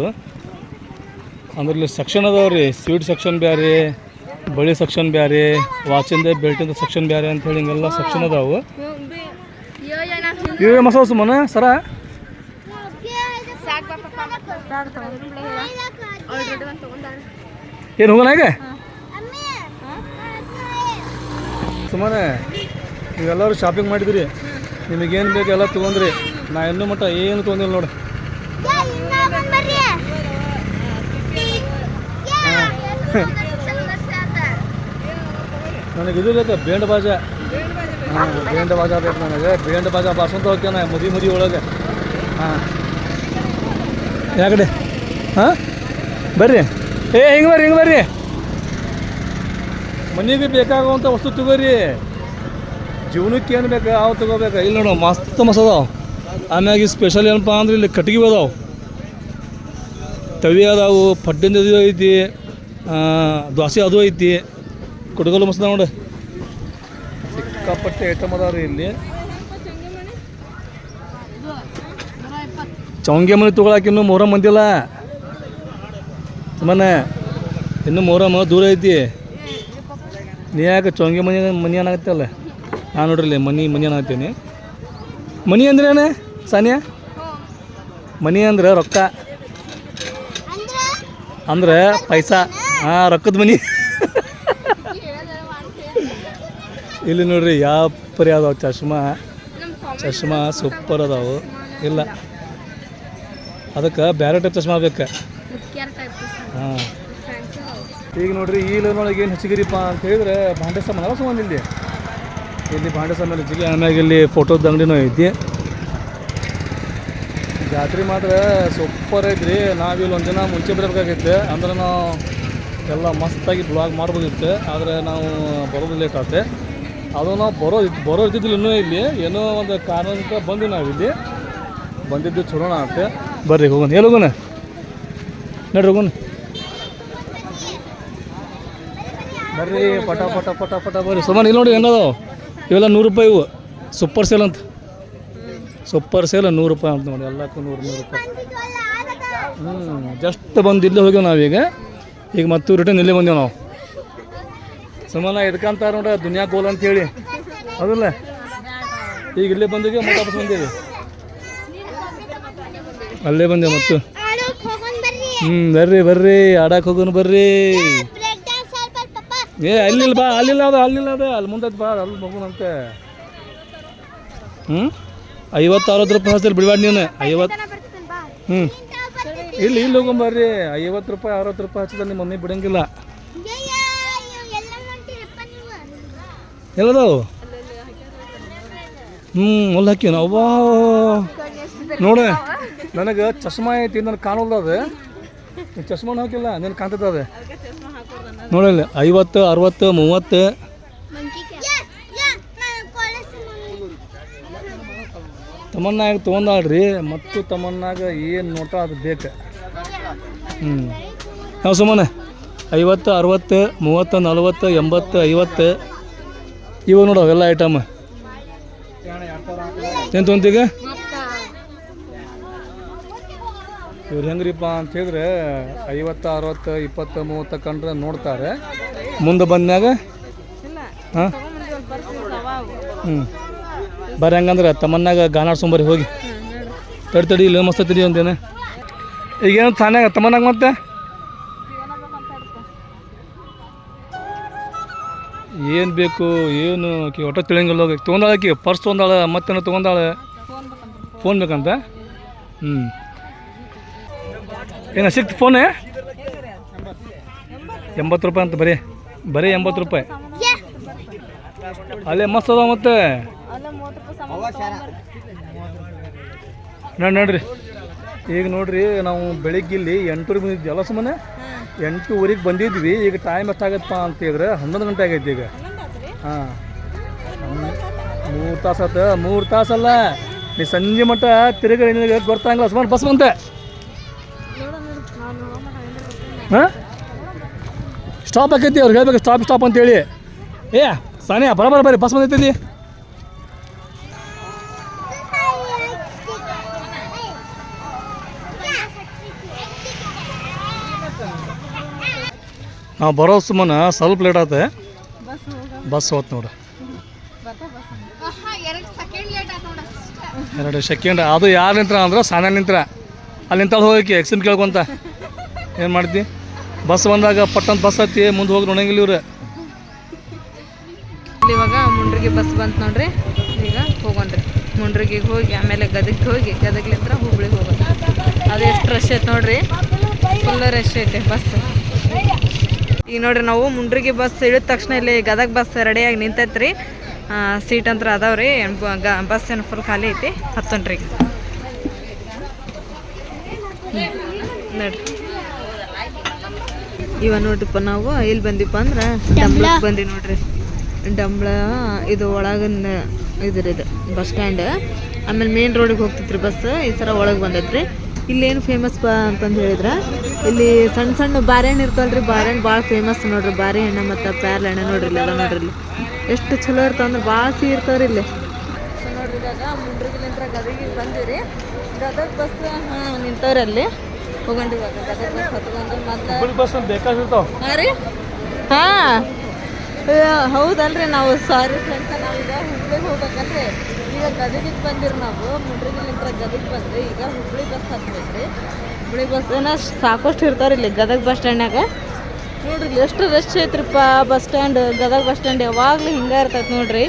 ಅಂದ್ರಲ್ಲಿ ಸೆಕ್ಷನ್ ಅದಾವೆ ರೀ ಸ್ವೀಟ್ ಸೆಕ್ಷನ್ ಬೇರೆ ಬಳಿ ಸೆಕ್ಷನ್ ಬೇರೆ ವಾಚಿಂದ ಬೆಲ್ಟಿಂದ ಸೆಕ್ಷನ್ ಬೇರೆ ಅಂತ ಹೇಳಿ ಹಿಂಗೆಲ್ಲ ಸೆಕ್ಷನ್ ಅದಾವು. ಇವೇ ಮಸಾಲ ಸುಮ್ಮನೆ ಸರ? ಏನು ಹೋಗೋಣ ಈಗ? ಸುಮ್ಮನೆ, ನೀವೆಲ್ಲರೂ ಶಾಪಿಂಗ್ ಮಾಡಿದಿರಿ. ನಿಮಗೇನು ಬೇಕು ಎಲ್ಲ ತೊಗೊಂಡ್ರಿ. ನಾ ಇನ್ನೂ ಮಟ್ಟ ಏನು ತೊಗೊಂಡಿಲ್ಲ ನೋಡಿ. ನನಗೆ ಇದು ಬೇಕು, ಬೇಂಡ್ ಬಾಜಾ. ಹಾಂ, ಬೇಂಡ್ ಬಾಜಾ ಬೇಕು ನನಗೆ. ಬೇಂಡ್ ಬಾಜಾ ಬಾಸಂತ ಹೋಗ್ತೇನೆ, ಮುದಿ ಮುದಿ ಒಳಗೆ. ಹಾಂ. ಯಾಕಡೆ? ಹಾಂ? ಬರ್ರಿ. ಏ ಹಿಂಗೆ ಬರ್ರಿ ಹಿಂಗೆ ಬರ್ರಿ. ಮನೆಗೆ ಬೇಕಾಗುವಂಥ ವಸ್ತು ತಗೋರಿ. ಜೀವನಕ್ಕೆ ಏನು ಬೇಕು ಅವು ತಗೋಬೇಕು. ಇಲ್ಲಿ ನೋಡು ಮಸ್ತ್ ಮಸ್ತ್ ಅದಾವ. ಆಮ್ಯಾಗ ಸ್ಪೆಷಲ್ ಏನಪ್ಪ ಅಂದ್ರೆ ಇಲ್ಲಿ ಕಟ್ಗೆ ಅದಾವು. ತವಿ ಅದಾವು ಪಡ್ಡಿಂದ ಇದು ಐತಿ ದ್ವಾಸಿ ದೋಸೆ ಅದು ಐತಿ. ಕುಟಗಲು ಮಸ್ತ್ ನೋಡಿ. ಸಿಕ್ಕಾಪಟ್ಟೆ ಐಟಮ್ ಅದಾವ ರೀ ಇಲ್ಲಿ. ಚೌಂಗೆ ಮನೆ ತೊಗೊಳಕ್ಕೆ ಮೂರ ಮಂದಿಲ್ಲ ಬಂದಿಲ್ಲ ಮನೆ, ಇನ್ನು ಮೊಹರಮ್ ದೂರ ಐತಿ. ನೀ ಯಾಕೆ ಚೌಂಗೆ ಮನೆ, ಮನಿ ಏನಾಗತ್ತಲ್ಲ ನಾನು ನೋಡ್ರಿ ಮನಿ ಮನಿ ಏನಾಗ್ತೀನಿ ಮನಿ ಅಂದ್ರೇನು ಸಾನಿಯಾ? ಮನಿ ಅಂದ್ರೆ ರೊಕ್ಕ. ಅಂದ್ರೆ ಪೈಸಾ. ಹಾಂ, ರೊಕ್ಕದ ಮನಿ. ಇಲ್ಲಿ ನೋಡ್ರಿ, ಯಾವ ಪರಿ ಅದಾವ ಚಶ್ಮಾ. ಚಶ್ಮಾ ಸೂಪರ್ ಅದಾವು. ಇಲ್ಲ. ಅದಕ್ಕೆ ಬೇರೆ ಟೈಪ್ ಚಶ್ಮಾ ಬೇಕು. ಹಾಂ. ಈಗ ನೋಡ್ರಿ, ಈ ಲೋನೊಳಗೆ ಏನು ಹೆಚ್ಚಿಗಿರಿಪ್ಪ ಅಂತ ಹೇಳಿದ್ರೆ ಭಾಂಡೆ ಸಾಮಾನು ಇಲ್ಲಿ ಇಲ್ಲಿ ಭಾಂಡೆ ಸಾಮಾನು ಹೆಚ್ಚಿಗೆ ಆಮ್ಯಾಗ ಇಲ್ಲಿ ಫೋಟೋದ ಅಂಗಡಿನೂ ಐತಿ. ಜಾತ್ರೆ ಮಾತ್ರ ಸೂಪರ್ ಐತ್ರಿ. ನಾವು ಒಂದು ದಿನ ಮುಂಚೆ ಬರಬೇಕಾಗಿತ್ತು. ಅಂದ್ರೆ ನಾವು ಎಲ್ಲ ಮಸ್ತಾಗಿ ಬ್ಲಾಗ್ ಮಾಡ್ಬೋದಿತ್ತು. ಆದರೆ ನಾವು ಬರೋದು ಲೇಟ್ ಆಗುತ್ತೆ ಅದು ನಾವು ಬರೋ ಬರೋ ಇದ್ದಿದ್ದಿಲ್ಲ ಇನ್ನೂ ಇಲ್ಲಿ. ಏನೋ ಒಂದು ಕಾರಣಕ್ಕೆ ಬಂದು ಇಲ್ಲಿ. ಬಂದಿದ್ದು ಚಲೋ ಆಗುತ್ತೆ ಬರ್ರಿ ಹೋಗೋಣ. ಎಲ್ಲಿ ಹೋಗೋಣ? ನಡ್ರಿ ಹೋಗೋಣ. ಬರ್ರಿ, ಪಟ ಪಟ ಪಟ ಪಟ ಬರ್ರಿ. ಸುಮಾರು ಇಲ್ಲಿ ನೋಡಿ ಏನದು? ಇವೆಲ್ಲ ನೂರು ರೂಪಾಯಿ ಇವು. ಸೂಪರ್ ಸೇಲ್ ಅಂತ. ಸೂಪರ್ ಸೇಲ್ ನೂರು ರೂಪಾಯಿ ಅಂತ ನೋಡಿ. ಎಲ್ಲಕ್ಕೂ ನೂರು ನೂರು ರೂಪಾಯಿ. ಹ್ಞೂ ಜಸ್ಟ್ ಬಂದು ಇಲ್ಲೇ ಹೋಗ್ಯಾವ ನಾವೀಗ. ಈಗ ಮತ್ತು ರಿಟರ್ನ್ ಇಲ್ಲೇ ಬಂದೇವು ನಾವು. ಸುಮಾನ, ಎದ್ಕಂತಾರ ನೋಡ, ದುನಿಯಾ ಗೋಲ್ ಅಂತೇಳಿ ಅದಲ್ಲ ಈಗ ಇಲ್ಲೇ ಬಂದಿಗೆ ಮತ್ತೆ ವಾಪಸ್ ಬಂದೇವಿ ಅಲ್ಲೇ ಬಂದೆ ಮತ್ತು. ಹ್ಞೂ ಬರ್ರಿ ಬರ್ರಿ ಆಡಕ್ಕೆ ಹೋಗೋನು ಬರ್ರಿ. ಏ ಅಲ್ಲಿಲ್ಲ ಬಾ ಅಲ್ಲಿಲ್ಲ ಅದು ಅಲ್ಲಿಲ್ಲ ಅದು ಅಲ್ಲಿ ಮುಂದೆ ಬಾ, ಅಲ್ಲಿ ಮಗುನಂತೆ. ಹ್ಞೂ ಐವತ್ತು ಅರವತ್ತು ರೂಪಾಯಿ ಹಚ್ಚಿರಿ ಬಿಡ್ಬೇಡ ನೀನು. ಐವತ್ತು ಹ್ಞೂ ಇಲ್ಲಿ ಇಲ್ಲಿ ಹೋಗೊಂಬರ್ರಿ ಐವತ್ತು ರೂಪಾಯಿ, ಅರವತ್ತು ರೂಪಾಯಿ ಹಚ್ಚಿದ ನಿಮ್ಮ ಮಮ್ಮಿ ಬಿಡಂಗಿಲ್ಲ. ಎಲ್ಲದವು? ಹ್ಞೂ ಮುಲ್ಲ ಹಾಕಿ ನಾವು. ನೋಡ, ನನಗೆ ಚಶ್ಮಾ ಐತಿ ನನಗೆ ಕಾಣೋಲ್ಲ ಅದು ಚಶ್ಮಾನ ಹಾಕಿಲ್ಲ, ನೀನು ಕಾಣ್ತದ ಅದು ನೋಡಿಲ್ಲ ಐವತ್ತು ಅರವತ್ತು ಮೂವತ್ತು. ತಮನ್ನಾಗ ತೊಗೊಂಡಾಳ್ರಿ ಮತ್ತು ತಮ್ಮನ್ನಾಗ ಏನು ನೋಟ ಅದು ಬೇಕು. ಹ್ಞೂ ನಾವು ಸುಮ್ಮನೆ ಐವತ್ತು ಅರವತ್ತು ಮೂವತ್ತು ನಲ್ವತ್ತು ಎಂಬತ್ತು ಐವತ್ತು. ಇವಾಗ ನೋಡು ಅವೆಲ್ಲ ಐಟಮ್ ಏನು ತೊಗೊಂತೀಗ ಇವ್ರು ಹೆಂಗ್ರಿಪ್ಪ ಅಂತ ಹೇಳಿದ್ರೆ ಐವತ್ತು ಅರವತ್ತು ಇಪ್ಪತ್ತು ಮೂವತ್ತು ಕಂಡ್ರೆ ನೋಡ್ತಾರೆ. ಮುಂದೆ ಬಂದಾಗ ಹಾಂ? ಹ್ಞೂ ಬರ್ರಿ ಹಂಗಂದ್ರೆ ತಮ್ಮನ್ನಾಗ ಸುಂಬರಿ ಹೋಗಿ. ತಡಿ ತಡಿ ಇಲ್ಲ ಮಸ್ತ್ ತಡಿ ಅಂತೇನೆ ಈಗೇನು ತಾನ್ಯಾಗ ತಮ್ಮನ್ನಾಗ ಮತ್ತೆ? ಏನು ಬೇಕು ಏನು ಆಕೆ ಒಟ್ಟ ತಿಳಿಯಂಗಿಲ್ಲ ಹೋಗಿ ತೊಗೊಂಡಾಳೆ ಆಕಿ? ಪರ್ಸ್ ತೊಗೊಂಡಾಳೆ ಮತ್ತೇನೋ ತೊಗೊಂಡಾಳೆ? ಫೋನ್ ಬೇಕಂತ ಹ್ಞೂ ಏನು ಸಿಕ್ತು ಫೋನೇ? ಎಂಬತ್ತು ರೂಪಾಯಿ ಅಂತ ಬರೀ ಬರೀ ಎಂಬತ್ತು ರೂಪಾಯಿ. ಅಲ್ಲೇ ಮಸ್ತ್ ಅದಾವ ಮತ್ತೆ. ನೋಡಿ, ನೋಡ್ರಿ. ಈಗ ನೋಡ್ರಿ, ನಾವು ಬೆಳಿಗ್ಗೆ ಇಲ್ಲಿ ಎಂಟೂರಿಗೆ ಬಂದಿದ್ವಿ. ಎಲ್ಲ ಸುಮ್ಮನೆ ಎಂಟೂವರೆಗೆ ಬಂದಿದ್ವಿ. ಈಗ ಟೈಮ್ ಎಷ್ಟಾಗತ್ತಪ್ಪ ಅಂತ ಹೇಳಿದ್ರೆ ಹನ್ನೊಂದು ಗಂಟೆ ಆಗೈತಿ ಈಗ. ಹಾಂ. ಮೂರು ತಾಸು ಆತ, ಮೂರು ತಾಸಲ್ಲ. ನೀ ಸಂಜೆ ಮಟ್ಟ ತಿರುಗಿ ನಿನಗೆ ಗೊತ್ತಾಗಲ್ಲ ಸುಮಾರು ಬಸ್ ಬಂತೆ ಹಾಂ? ಸ್ಟಾಪ್ ಆಕೈತಿ, ಅವ್ರಿಗೆ ಹೇಳ್ಬೇಕು ಸ್ಟಾಪ್ ಸ್ಟಾಪ್ ಅಂತೇಳಿ. ಏ, ಸಾನಿಯಾ, ಬರಬರ ಬರ್ರಿ ಬಸ್ ಬಂದೈತಿ ನಾವು ಬರೋ ಸುಮ್ಮನ ಸ್ವಲ್ಪ ಲೇಟ್ ಆತ. ಬಸ್ ಹೋತ್ ನೋಡು. ಎರಡು ಸೆಕೆಂಡ್ ಅದು ಯಾರು ನಿಂತ್ರ ಅಂದ್ರೆ ಸಾನ ನಿಂತ್ರ. ಅಲ್ಲಿ ನಿಂತಾಳು ಹೋಗಿ ಎಕ್ಸಿಮ್ ಕೇಳ್ಕೊಂತ. ಏನು ಮಾಡ್ತಿ? ಬಸ್ ಬಂದಾಗ ಪಟ್ಟಂತ ಬಸ್ ಹತ್ತಿ ಮುಂದೆ ಹೋಗಿ ನೋಡಂಗಿಲ್ಲ ಇವ್ರೆ. ಇವಾಗ ಮುಂಡ್ರಿಗೆ ಬಸ್ ಬಂತು ನೋಡ್ರಿ. ಈಗ ಹೋಗೋಣ್ರಿ. ಮುಂಡ್ರಿಗೆ ಹೋಗಿ, ಆಮೇಲೆ ಗದಗಿಗೆ ಹೋಗಿ ಗದಗ್ಲಿಂದ ಹುಬ್ಳಿಗೆ ಹೋಗೋದು. ಅದು ಎಷ್ಟು ರಶ್ ಐತೆ ನೋಡ್ರಿ. ಫುಲ್ ರಶ್ ಐತೆ ಬಸ್. ಈಗ ನೋಡ್ರಿ ನಾವು ಮುಂಡ್ರಿಗೆ ಬಸ್ ಇಳಿದ ತಕ್ಷಣ ಇಲ್ಲಿ ಗದಗ ಬಸ್ ರೆಡಿಯಾಗಿ ನಿಂತೈತ್ರಿ. ಸೀಟ್ ಅಂತ ಅದಾವ್ರಿ. ಬಸ್ ಏನು ಫುಲ್ ಖಾಲಿ ಐತಿ. ಹತ್ತೊಂಡ್ರಿ ನೋಡ್ರಿ. ಇವ ನೋಡ್ರಿಪ್ಪ ನಾವು ಇಲ್ಲಿ ಬಂದಿಪ್ಪ ಅಂದ್ರೆ ಡಂಬ್ಳಕ್ಕೆ ಬಂದಿ ನೋಡ್ರಿ. ಡಂಬ್ಳ ಇದು ಒಳಗಿನ ಇದ್ರ ಇದು ಬಸ್ ಸ್ಟ್ಯಾಂಡ್. ಆಮೇಲೆ ಮೇನ್ ರೋಡಿಗೆ ಹೋಗ್ತಿತ್ರಿ ಬಸ್ ಈ ಸಲ ಒಳಗೆ ಬಂದೈತ್ರಿ. ಇಲ್ಲೇನು ಫೇಮಸ್ ಬಾ ಅಂತಂದು ಹೇಳಿದ್ರೆ. ಇಲ್ಲಿ ಸಣ್ಣ ಸಣ್ಣ ಬಾರೆಹಣ್ಣು ಇರ್ತಾವಲ್ರಿ ಬಾರೆಹಣ್ಣು ಭಾಳ ಫೇಮಸ್ ನೋಡ್ರಿ. ಬಾರೆಹಣ್ಣು ಮತ್ತು ಪ್ಯಾರ್ಲೆ ಹಣ್ಣು ನೋಡ್ರಿ ಇಲ್ಲೆಲ್ಲ ನೋಡ್ರಿ ಇಲ್ಲಿ. ಎಷ್ಟು ಚಲೋ ಇರ್ತಾವ ಅಂದ್ರೆ ಭಾಳ ಸಿಹಿ ಇರ್ತಾವ್ರಿ ಇಲ್ಲಿ. ನೋಡ್ರಿ ಇವಾಗ ಮುಂಡ್ರಿಗಿಲಿಂದ ಗದಗಿಗೆ ಬಂದಿರಿ. ಗದಗ ಬಸ್ ಹಾಂ ನಿಂತವ್ರಿ ಅಲ್ಲಿ. ಹೋಗಂಡ್ರಿ ಇವಾಗ ಗದಗ ಬಸ್ ಹತ್ಕೊಂಡು ಮತ್ತೆ ಹುಬ್ಬಳ್ಳಿ ಬಸ್ ಅಂತ ಬೇಕಾಗಿರ್ತಾವ. ಹಾಂ ರೀ? ಹಾಂ. ಹೌದಲ್ರಿ ನಾವು ಸಾರಿ ಫ್ರೆಂಡ್ಸ್ ನಾವು ಈಗ ಹುಬ್ಳಿಗೆ ಹೋಗ್ಬೇಕಂದ್ರೆ ಈಗ ಗದಗಿಗೆ ಬಂದಿರಿ ನಾವು ಮುಂಡ್ರಿಗಿಲಿಂತ್ರ ಗದಗಿಗೆ ಬಂದ್ರಿ. ಈಗ ಹುಬ್ಳಿ ಬಸ್ ಹತ್ಬೇಕ್ರಿ. ಹುಬ್ಳಿ ಬಸ್ ಏನೋ ಸಾಕಷ್ಟು ಇರ್ತಾವ್ರಿ ಇಲ್ಲಿ ಗದಗ ಬಸ್ ಸ್ಟ್ಯಾಂಡ್ನಾಗ ನೋಡ್ರಿ ಎಷ್ಟು rush ಐತ್ರಿಪ್ಪ bus stand Gadag bus stand ಯಾವಾಗಲೂ ಹಿಂಗೆ ಇರ್ತೈತೆ ನೋಡ್ರಿ.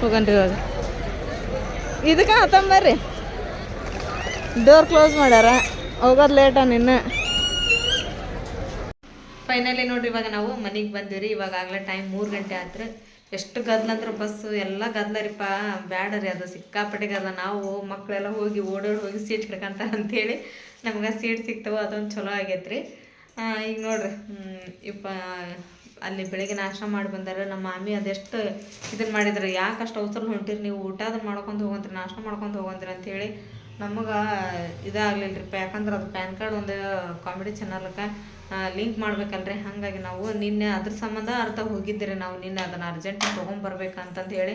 ಹೋಗನ್ರಿ ಇವಾಗ. ಇದಕ್ಕೆ ಹತ್ತಂಬರ್ರಿ. ಡೋರ್ ಕ್ಲೋಸ್ ಮಾಡ್ಯಾರ ಹೋಗೋದು ಲೇಟ ನಿನ್ನೆ. ಫೈನಲಿ ನೋಡ್ರಿ, ಇವಾಗ ನಾವು ಮನೆಗೆ ಬಂದಿವ್ರಿ. ಇವಾಗ ಆಗ್ಲೇ ಟೈಮ್ ಮೂರು ಗಂಟೆ ಆದ್ರೆ ಎಷ್ಟು ಗದ್ಲ ಅಂದ್ರೆ ಬಸ್ಸು ಎಲ್ಲ ಗದ್ಲರಿಪ್ಪ ಬ್ಯಾಡರಿ ಅದು ಸಿಕ್ಕಾಪಟ್ಟೆ ಗದ್ಲ ನಾವು ಮಕ್ಕಳೆಲ್ಲ ಹೋಗಿ ಓಡೋಡಿ ಹೋಗಿ ಸೀಟ್ ಹಿಡ್ಕೊಂತಾರ ಅಂತೇಳಿ ನಮ್ಗೆ ಸೀಟ್ ಸಿಗ್ತವೆ ಅದೊಂದು ಚಲೋ ಆಗೈತ್ರಿ. ಈಗ ನೋಡ್ರಿ ಇಪ್ಪ, ಅಲ್ಲಿ ಬೆಳಗ್ಗೆ ನಾಷ್ಟ ಮಾಡಿ ಬಂದಾರ. ನಮ್ಮ ಮಾಮಿ ಅದೆಷ್ಟು ಇದನ್ನ ಮಾಡಿದ್ರು. ಯಾಕೆ ಅವಸರ ಹೊಂಟಿರಿ ನೀವು ಊಟ ಅದನ್ನ ಮಾಡ್ಕೊಂಡು ಹೋಗಂತ್ರಿ, ನಾಷ್ಟ ಮಾಡ್ಕೊಂಡು ಹೋಗಂತ್ರಿ ಅಂತೇಳಿ ನಮಗೆ ಇದಾಗ್ಲಿಲ್ರಿಪ್ಪ ಯಾಕಂದ್ರೆ ಅದು ಪ್ಯಾನ್ ಕಾರ್ಡ್ ಒಂದು ಕಾಮಿಡಿ ಚಾನಲ್ಗೆ ಲಿಂಕ್ ಮಾಡ್ಬೇಕಲ್ರಿ. ಹಾಗಾಗಿ ನಾವು ನಿನ್ನೆ ಅದ್ರ ಸಂಬಂಧ ಅರ್ಥ ಹೋಗಿದ್ದೀರಿ ನಾವು. ನಿನ್ನೆ ಅದನ್ನು ಅರ್ಜೆಂಟ್ ತೊಗೊಂಬರ್ಬೇಕಂತಂದು ಹೇಳಿ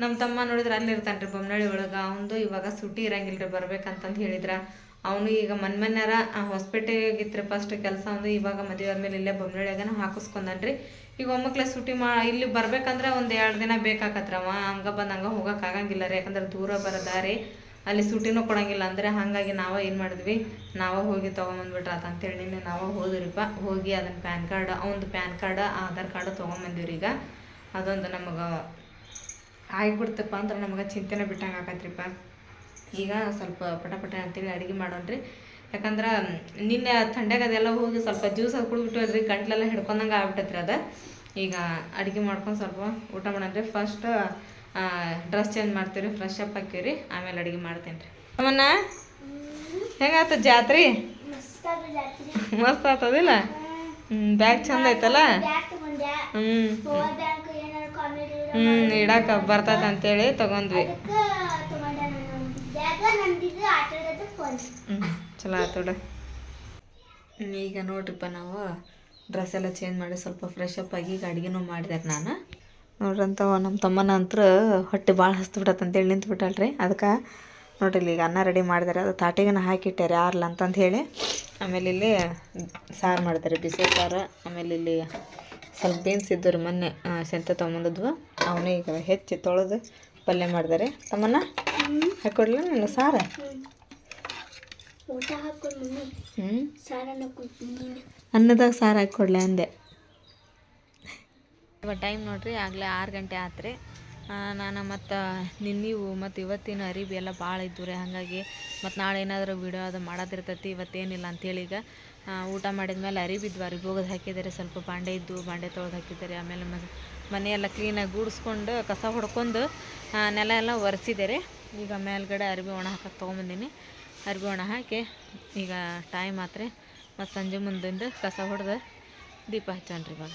ನಮ್ಮ ತಮ್ಮ ನೋಡಿದ್ರೆ ಅಲ್ಲಿ ಇರ್ತಾನೆ ರೀ ಬೊಮ್ಮನಳ್ಳಿ ಒಳಗೆ. ಅವನದು ಇವಾಗ ಸುಟಿ ಇರಂಗಿಲ್ಲ ರೀ ಬರ್ಬೇಕಂತಂದು ಹೇಳಿದ್ರ. ಅವನು ಈಗ ಮನ್ ಮನ್ಯಾರ ಹಾಸ್ಪಿಟಲ್ಗಿತ್ತು ಫಸ್ಟ್ ಕೆಲಸ ಒಂದು ಇವಾಗ ಮದುವೆ ಆದಮೇಲೆ ಇಲ್ಲೇ ಬೊಮ್ಮನಳ್ಳಿಯಾಗನ ಹಾಕಿಸ್ಕೊಂಡನ್ರಿ. ಈಗ ಒಮ್ಮಕ್ಲೆ ಸುಟಿ ಮಾ ಇಲ್ಲಿ ಬರ್ಬೇಕಂದ್ರೆ ಒಂದು ಎರಡು ದಿನ ಬೇಕಾಕತ್ರವ ಹಂಗೆ ಬಂದು ಹಂಗೆ ಹೋಗೋಕ್ಕಾಗಂಗಿಲ್ಲ ರೀ. ಯಾಕಂದ್ರೆ ದೂರ ಬರೋ ದಾರಿ ಅಲ್ಲಿ ಸೂಟಿನೂ ಕೊಡೋಂಗಿಲ್ಲ. ಅಂದರೆ ಹಾಗಾಗಿ ನಾವೇ ಏನು ಮಾಡಿದ್ವಿ? ನಾವೇ ಹೋಗಿ ತೊಗೊಂಬಂದ್ಬಿಟ್ರೆ ಅಂತೇಳಿ ನಿನ್ನೆ ನಾವೇ ಹೋದ್ರಿಪ್ಪ. ಹೋಗಿ ಅದನ್ನು ಪ್ಯಾನ್ ಕಾರ್ಡ್ ಅವನದು ಪ್ಯಾನ್ ಕಾರ್ಡ್, ಆಧಾರ್ ಕಾರ್ಡ್ ತೊಗೊಂಬಂದಿವ್ರಿ ಈಗ. ಅದೊಂದು ನಮಗೆ ಆಗಿಬಿಡ್ತಪ್ಪ ಅಂದ್ರೆ ನಮಗೆ ಚಿಂತೆನೇ ಬಿಟ್ಟಂಗೆ ಆಕತ್ರಿಪ್ಪ. ಈಗ ಸ್ವಲ್ಪ ಪಟ ಪಟ ಅಂತೇಳಿ ಅಡುಗೆ ಮಾಡೋಣ್ರಿ. ಯಾಕಂದ್ರೆ ನಿನ್ನೆ ಥಂಡ್ಯಾಗ ಅದೆಲ್ಲ ಹೋಗಿ ಸ್ವಲ್ಪ ಜ್ಯೂಸ್ ಅದು ಕುಡಿದ್ಬಿಟ್ಟು ಗಂಟ್ಲೆಲ್ಲ ಹಿಡ್ಕೊಂಡಂಗೆ ಆಗ್ಬಿಟ್ಟತ್ರಿ ಅದು. ಈಗ ಅಡುಗೆ ಮಾಡ್ಕೊಂಡು ಸ್ವಲ್ಪ ಊಟ ಮಾಡೋಣ್ರಿ. ಫಸ್ಟ್ ಡ್ರೆಸ್ ಚೇಂಜ್ ಮಾಡ್ತೀವ್ರಿ ಫ್ರೆಶ್ ಅಪ್ ಹಾಕಿವ್ರಿ ಆಮೇಲೆ ಅಡುಗೆ ಮಾಡ್ತೀನಿ ರೀ ಅಮ್ಮನ ಹೆಂಗಾತ ಜಾತ್ರೆ? ಮಸ್ತ್ ಆತದಿಲ್ಲ? ಹ್ಞೂ ಬ್ಯಾಗ್ ಚಂದ ಐತಲ್ಲ? ಹ್ಞೂ ಹ್ಞೂ ಇಡಕ್ಕೆ ಬರ್ತೈತೆ ಅಂತೇಳಿ ತಗೊಂಡ್ವಿ ಹ್ಞೂ ಚಲೋ ಆಯ್ತು ಈಗ ನೋಡ್ರಿಪ್ಪ ನಾವು ಡ್ರೆಸ್ ಎಲ್ಲ ಚೇಂಜ್ ಮಾಡಿ ಸ್ವಲ್ಪ ಫ್ರೆಶ್ ಅಪ್ ಆಗಿ ಈಗ ಅಡುಗೆನೂ ಮಾಡಿದೆ ನಾನು. ನೋಡ್ರಂತವ ನಮ್ಮ ತಮ್ಮನ ಅಂತ್ರ ಹೊಟ್ಟೆ ಭಾಳ ಹಸ್ತು ಅಂತೇಳಿ ನಿಂತು ಬಿಟ್ಟಲ್ರಿ ಅದಕ್ಕೆ ನೋಡ್ರಿ ಇಲ್ಲಿ ಈಗ ಅನ್ನ ರೆಡಿ ಮಾಡಿದಾರೆ. ಅದು ತಾಟಿಗೆನ ಹಾಕಿಟ್ಟಾರೆ ಯಾರಲ್ಲ ಅಂತಂದು ಹೇಳಿ. ಆಮೇಲೆ ಇಲ್ಲಿ ಸಾರು ಮಾಡ್ತಾರೆ. ಬಿಸಿ ಸಾರು ಆಮೇಲೆ ಇಲ್ಲಿ ಸ್ವಲ್ಪ ಬೀನ್ಸ್ ಇದ್ದು ರೀ ಮೊನ್ನೆ ಸೆಂತ ತೊಗೊಂಬಂದಿದ್ವು. ಅವನೇ ಈಗ ಹೆಚ್ಚಿ ತೊಳೆದು ಪಲ್ಯ ಮಾಡಿದಾರೆ. ತಮ್ಮನ ಹಾಕೊಡ್ಲ ನಾನು ಸಾರು? ಹ್ಞೂ ಅನ್ನದಾಗ ಸಾರು ಹಾಕಿ ಕೊಡ್ಲೆ ಅಂದೆ. ಇವಾಗ ಟೈಮ್ ನೋಡ್ರಿ, ಆಗಲೇ ಆರು ಗಂಟೆ ಆತ್ರಿ. ನಾನು ಮತ್ತು ನಿನ್ನಿವು ಮತ್ತು ಇವತ್ತಿನ ಅರಿಬಿ ಎಲ್ಲ ಭಾಳ ಇದ್ದು ರೀ ಹಾಗಾಗಿ ಮತ್ತು ನಾಳೆ ಏನಾದರೂ ವಿಡಿಯೋ ಅದು ಮಾಡೋದಿರ್ತೈತಿ, ಇವತ್ತೇನಿಲ್ಲ ಅಂಥೇಳಿ ಈಗ. ಊಟ ಊಟ ಮಾಡಿದ್ಮೇಲೆ ಅರಿಬಿದ್ವು ಅರಿಬಿ ಹೋಗೋದು ಹಾಕಿದ್ದಾರೆ ಸ್ವಲ್ಪ ಬಾಂಡೆ ಇದ್ದು ಬಾಂಡೆ ತೊಳೆದು ಹಾಕಿದ್ದಾರೆ ಆಮೇಲೆ ಮನೆ, ಮನೆಯೆಲ್ಲ ಕ್ಲೀನಾಗಿ ಗೂಡಿಸ್ಕೊಂಡು ಕಸ ಹೊಡ್ಕೊಂಡು ನೆಲ ಎಲ್ಲ ಒರೆಸಿದ್ದಾರೆ ಈಗ ಮೇಲ್ಗಡೆ ಅರಿಬಿ ಒಣ ಹಾಕಕ್ಕೆ ತೊಗೊಂಬಂದಿನಿ. ಅರಿಬಿ ಒಣ ಹಾಕಿ ಈಗ ಟೈಮ್ ಆತ್ರಿ. ಮತ್ತು ಸಂಜೆ ಮುಂದಿಂದ ಕಸ ಹೊಡೆದು ದೀಪ ಹಚ್ಚೋಣ್ರಿ ಇವಾಗ.